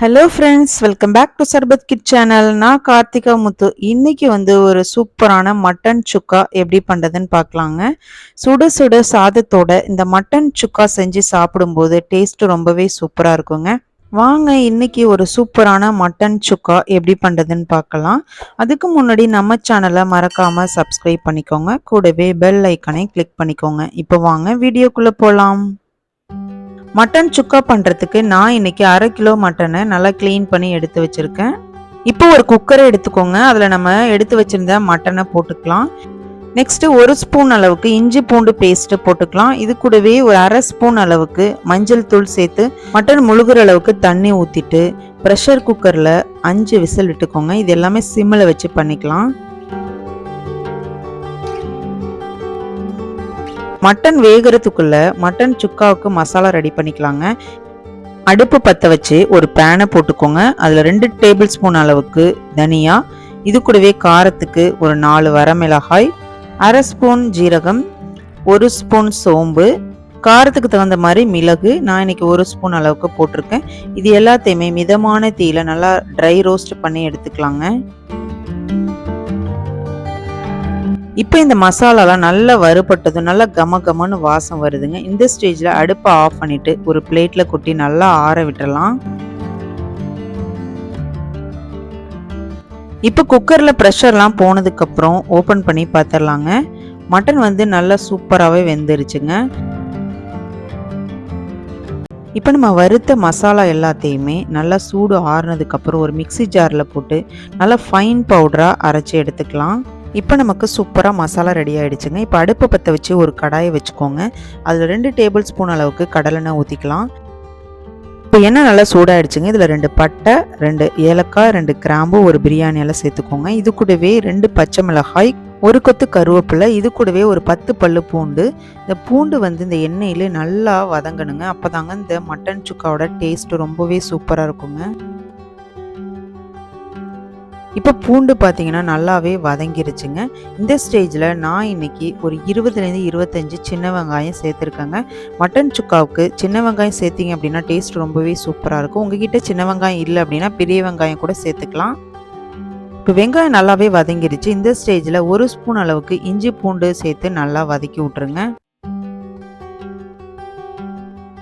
Hello friends welcome back to Sarbath kid channel நான் கார்த்திகா முத்து. இன்னைக்கு வந்து ஒரு சூப்பரான மட்டன் சுக்கா எப்படி பண்ணுறதுன்னு பார்க்கலாங்க. சுட சுட சாதத்தோட இந்த மட்டன் சுக்கா செஞ்சு சாப்பிடும்போது டேஸ்ட்டு ரொம்பவே சூப்பராக இருக்குங்க. வாங்க இன்னைக்கு ஒரு சூப்பரான மட்டன் சுக்கா எப்படி பண்ணுறதுன்னு பார்க்கலாம். அதுக்கு முன்னாடி நம்ம சேனலை மறக்காமல் சப்ஸ்கிரைப் பண்ணிக்கோங்க. கூடவே பெல் ஐக்கனை கிளிக் பண்ணிக்கோங்க. இப்போ வாங்க வீடியோக்குள்ளே போகலாம் மட்டன் சுக்கா பண்ணுறதுக்கு நான் இன்னைக்கு அரை கிலோ மட்டனை நல்லா க்ளீன் பண்ணி எடுத்து வச்சுருக்கேன். இப்போ ஒரு குக்கரை எடுத்துக்கோங்க. அதில் நம்ம எடுத்து வச்சுருந்த மட்டனை போட்டுக்கலாம். நெக்ஸ்ட்டு ஒரு ஸ்பூன் அளவுக்கு இஞ்சி பூண்டு பேஸ்ட்டு போட்டுக்கலாம். இது கூடவே ஒரு அரை ஸ்பூன் அளவுக்கு மஞ்சள் தூள் சேர்த்து மட்டன் முழுகிற அளவுக்கு தண்ணி ஊற்றிட்டு ப்ரெஷர் குக்கரில் அஞ்சு விசில் விட்டுக்கோங்க. இது எல்லாமே சிம்மில் வச்சு பண்ணிக்கலாம். மட்டன் வேகிறதுக்குள்ள மட்டன் சுக்காவுக்கு மசாலா ரெடி பண்ணிக்கலாங்க. அடுப்பு பற்ற வச்சு ஒரு பேனை போட்டுக்கோங்க. அதில் ரெண்டு டேபிள் ஸ்பூன் அளவுக்கு தனியா இது கூடவே காரத்துக்கு ஒரு நாலு வரமிளகாய் அரை ஸ்பூன் ஜீரகம் ஒரு ஸ்பூன் சோம்பு காரத்துக்கு தகுந்த மாதிரி மிளகு நான் இன்னைக்கு ஒரு ஸ்பூன் அளவுக்கு போட்டிருக்கேன். இது எல்லாத்தையுமே மிதமான தீயில நல்லா ட்ரை ரோஸ்ட் பண்ணி எடுத்துக்கலாங்க. இப்போ இந்த மசாலாலாம் நல்லா வறுபட்டதும் நல்லா கம கமன்னு வாசம் வருதுங்க. இந்த ஸ்டேஜில் அடுப்பை ஆஃப் பண்ணிவிட்டு ஒரு பிளேட்டில் கொட்டி நல்லா ஆற விட்டுறலாம். இப்போ குக்கரில் ப்ரெஷர்லாம் போனதுக்கப்புறம் ஓப்பன் பண்ணி பார்த்துடலாங்க மட்டன் வந்து நல்லா சூப்பராகவே வெந்துருச்சுங்க. இப்போ நம்ம வறுத்த மசாலா எல்லாத்தையுமே நல்லா சூடு ஆறுனதுக்கப்புறம் ஒரு மிக்சி ஜாரில் போட்டு நல்லா ஃபைன் பவுடராக அரைச்சி எடுத்துக்கலாம். இப்போ நமக்கு சூப்பராக மசாலா ரெடி ஆகிடுச்சுங்க இப்போ அடுப்பை பற்ற வச்சு ஒரு கடாயை வச்சுக்கோங்க. அதில் ரெண்டு டேபிள் ஸ்பூன் அளவுக்கு கடலெண்ணெய் ஊற்றிக்கலாம் இப்போ எண்ணெய் நல்லா சூடாகிடுச்சுங்க இதில் ரெண்டு பட்டை ரெண்டு ஏலக்காய் ரெண்டு கிராம்பு ஒரு பிரியாணி எல்லாம் சேர்த்துக்கோங்க. இது கூடவே ரெண்டு பச்சை மிளகாய் ஒரு கொத்து கருவேப்பிலை இது கூடவே ஒரு பத்து பல்லு பூண்டு. இந்த பூண்டு வந்து இந்த எண்ணெயில் நல்லா வதங்கணுங்க. அப்போ தாங்க இந்த மட்டன் சுக்காவோட டேஸ்ட் ரொம்பவே சூப்பராக இருக்குங்க. இப்போ பூண்டு பார்த்தீங்கன்னா நல்லாவே வதங்கிருச்சுங்க. இந்த ஸ்டேஜில் நான் இன்னைக்கு ஒரு இருபதுலேருந்து இருபத்தஞ்சி சின்ன வெங்காயம் சேர்த்துருக்கேங்க. மட்டன் சுக்காவுக்கு சின்ன வெங்காயம் சேர்த்திங்க அப்படின்னா டேஸ்ட் ரொம்பவே சூப்பராக இருக்கும். உங்ககிட்ட சின்ன வெங்காயம் இல்லை அப்படின்னா பெரிய வெங்காயம் கூட சேர்த்துக்கலாம். இப்போ வெங்காயம் நல்லாவே வதங்கிருச்சு. இந்த ஸ்டேஜில் ஒரு ஸ்பூன் அளவுக்கு இஞ்சி பூண்டு சேர்த்து நல்லா வதக்கி விட்ருங்க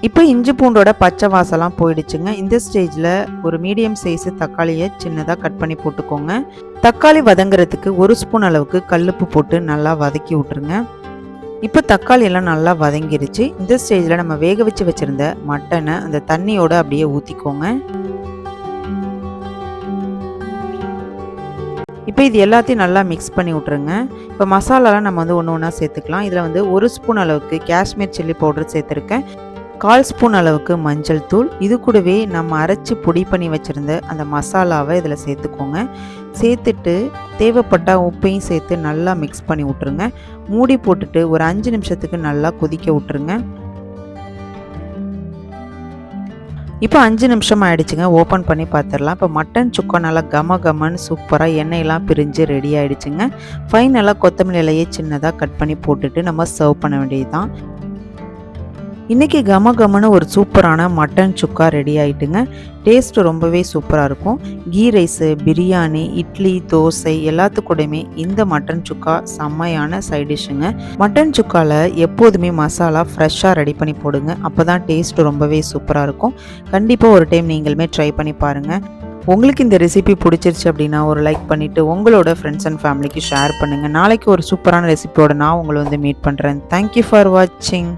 இப்போ இஞ்சி பூண்டோட பச்சை வாசலாம் போயிடுச்சுங்க. இந்த ஸ்டேஜில் ஒரு மீடியம் சைஸு தக்காளியை சின்னதாக கட் பண்ணி போட்டுக்கோங்க. தக்காளி வதங்குறதுக்கு ஒரு ஸ்பூன் அளவுக்கு கல்லுப்பு போட்டு நல்லா வதக்கி விட்ருங்க இப்போ தக்காளி எல்லாம் நல்லா வதங்கிருச்சு. இந்த ஸ்டேஜில் நம்ம வேக வச்சு வச்சுருந்த மட்டனை அந்த தண்ணியோடு அப்படியே ஊற்றிக்கோங்க இப்போ இது எல்லாத்தையும் நல்லா மிக்ஸ் பண்ணி விட்ருங்க இப்போ மசாலாலாம் நம்ம வந்து ஒன்று ஒன்றா சேர்த்துக்கலாம். இதில் வந்து ஒரு ஸ்பூன் அளவுக்கு காஷ்மீர் சில்லி பவுடர் சேர்த்துருக்கேன். கால் ஸ்பூன் அளவுக்கு மஞ்சள் தூள். இது கூடவே நம்ம அரைச்சி பொடி பண்ணி வச்சுருந்த அந்த மசாலாவை இதில் சேர்த்துக்கோங்க. சேர்த்துட்டு தேவைப்பட்டால் உப்பையும் சேர்த்து நல்லா மிக்ஸ் பண்ணி விட்ருங்க மூடி போட்டுட்டு ஒரு அஞ்சு நிமிஷத்துக்கு நல்லா கொதிக்க விட்ருங்க இப்போ அஞ்சு நிமிஷம் ஆகிடுச்சுங்க ஓப்பன் பண்ணி பார்த்துடலாம் இப்போ மட்டன் சுக்கா நல்லா கம கமன்னு சூப்பராக எண்ணெயெல்லாம் பிரிஞ்சு ரெடி ஆகிடுச்சுங்க ஃபைனலாக கொத்தமல்லி இலையை சின்னதாக கட் பண்ணி போட்டுட்டு நம்ம சர்வ் பண்ண வேண்டியது தான் இன்றைக்கி கம கமன்னு ஒரு சூப்பரான மட்டன் சுக்கா ரெடி ஆகிட்டுங்க டேஸ்ட் ரொம்பவே சூப்பராக இருக்கும். கீ ரைஸு பிரியாணி இட்லி தோசை எல்லாத்துக்கூடயுமே இந்த மட்டன் சுக்கா செம்மையான சைடிஷ்ஷுங்க மட்டன் சுக்காவில் எப்போதுமே மசாலா ஃப்ரெஷ்ஷாக ரெடி பண்ணி போடுங்க. அப்போ தான் டேஸ்ட் ரொம்பவே சூப்பராக இருக்கும். கண்டிப்பாக ஒரு டைம் நீங்களுமே ட்ரை பண்ணி பாருங்கள் உங்களுக்கு இந்த ரெசிபி பிடிச்சிருச்சு அப்படின்னா ஒரு லைக் பண்ணிவிட்டு உங்களோட ஃப்ரெண்ட்ஸ் அண்ட் ஃபேமிலிக்கு ஷேர் பண்ணுங்கள் நாளைக்கு ஒரு சூப்பரான ரெசிபியோட நான் உங்களை வந்து மீட் பண்ணுறேன் தேங்க்யூ ஃபார் வாட்சிங்